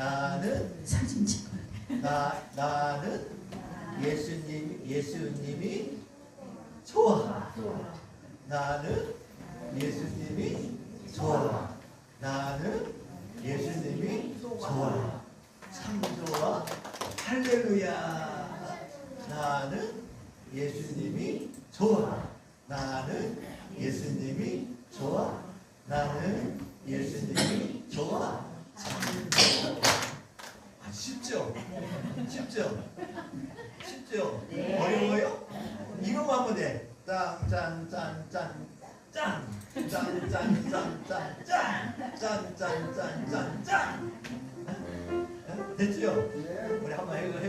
나는 사진 찍어. 나 나는 예수님 예수님이 좋아. 나는 예수님이 좋아. 나는 예수님이 좋아. 참 좋아. 할렐루야. 나는 예수님이 좋아. 나는 예수님이 좋아. 나는 예수님이 좋아. 참 좋아. 아, 쉽죠? 쉽죠? 쉽죠? 어려워요? 이거만 하면 돼. 짠, 짠, 짠, 짠, 짠. 짠, 짠, 짠, 짠, 짠. 짠, 짠, 짠, 짠, 짠. 어? 됐죠? 우리 한번 해- 해보겠습니다.